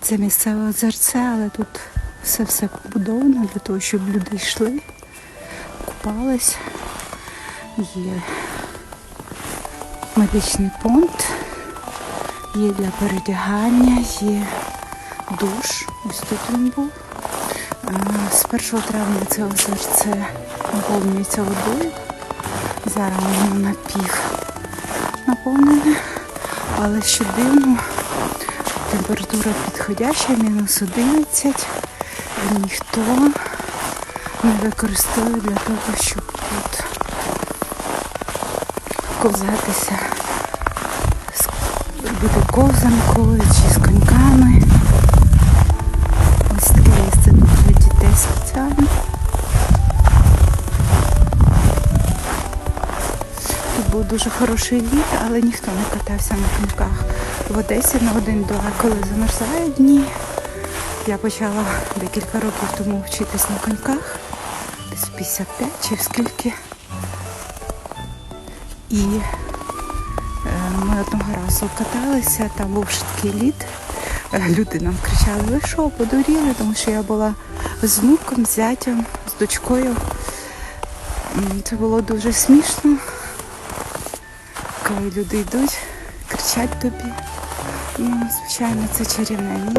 Це місцеве озерце, але тут все все побудовано для того, щоб люди йшли, купались. Є медичний пункт, є для передягання, є душ. Ось тут він був. З 1 травня це озерце наповнюється водою. Зараз воно напів наповнене, але що дивно, температура підходяща, мінус 11, ніхто не використовує для того, щоб тут ковзатися, робити ковзанку чи з коньками. Тут був дуже хороший лід, але ніхто не катався на коньках. В Одесі на один-два, коли замерзають дні. Я почала декілька років тому вчитись на коньках, десь 55 чи скільки. І е, ми одного разу каталися, там був швидкий лід. Е, Люди нам кричали, ви що, подуріли, тому що я була з внуком, з зятям, з дочкою. Це було дуже смішно, коли люди йдуть, кричать тобі. І, звичайно, це чарівне місце.